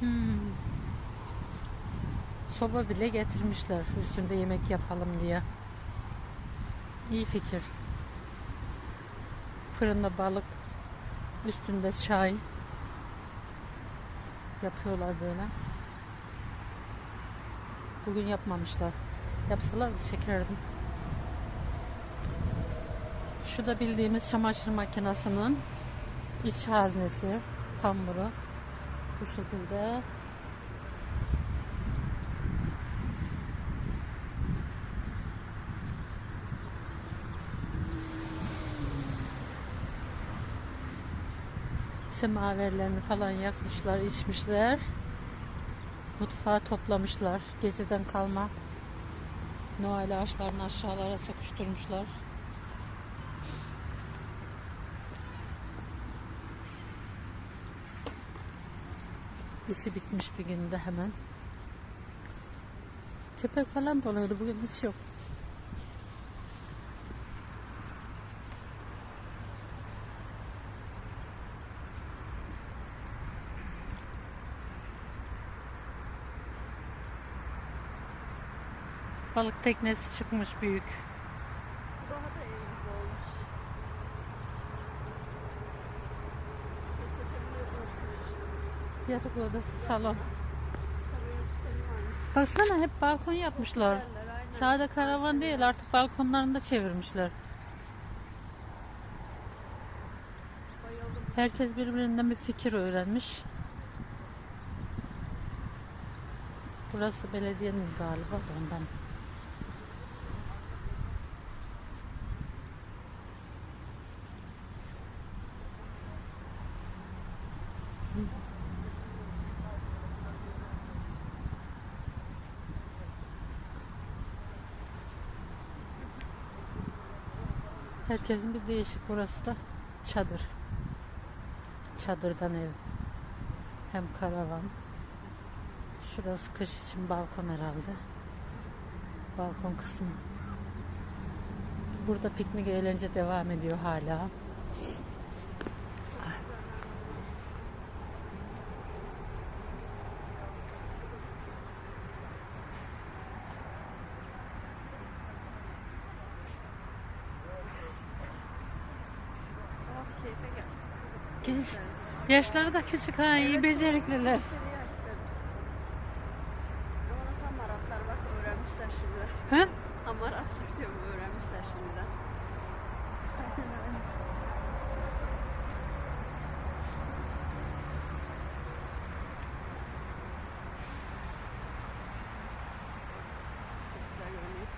Hmm. Soba bile getirmişler üstünde yemek yapalım diye. İyi fikir. Fırında balık, üstünde çay yapıyorlar böyle. Bugün yapmamışlar. Yapsalar da çekerdim. Şu da bildiğimiz çamaşır makinesinin iç haznesi, tamburu. Bu şekilde. Semaverlerini falan yakmışlar, içmişler. Mutfağı toplamışlar. Geceden kalma. Noel ağaçlarını aşağılara sokuşturmuşlar. İşi bitmiş bir günde hemen. Köpek falan doluyordu bugün hiç yok. Balık teknesi çıkmış büyük. Daha da iyi Yatak odası, salon. Baksana hep balkon yapmışlar. Sade karavan değil artık balkonlarını da çevirmişler. Herkes birbirinden bir fikir öğrenmiş. Burası belediyenin galiba da ondan. Herkesin bir değişik burası da çadır. Çadırdan ev. Hem karavan. Şurası kış için balkon herhalde. Balkon kısmı. Burada piknik eğlence devam ediyor hala. Genç. Yaşları da küçük ha iyi becerikliler. Bana hamaratlar bak öğrenmişler şimdi. Ha? Hamaratlar diyorum öğrenmişler görünüyor.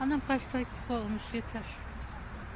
Anam kaç dakika olmuş yeter.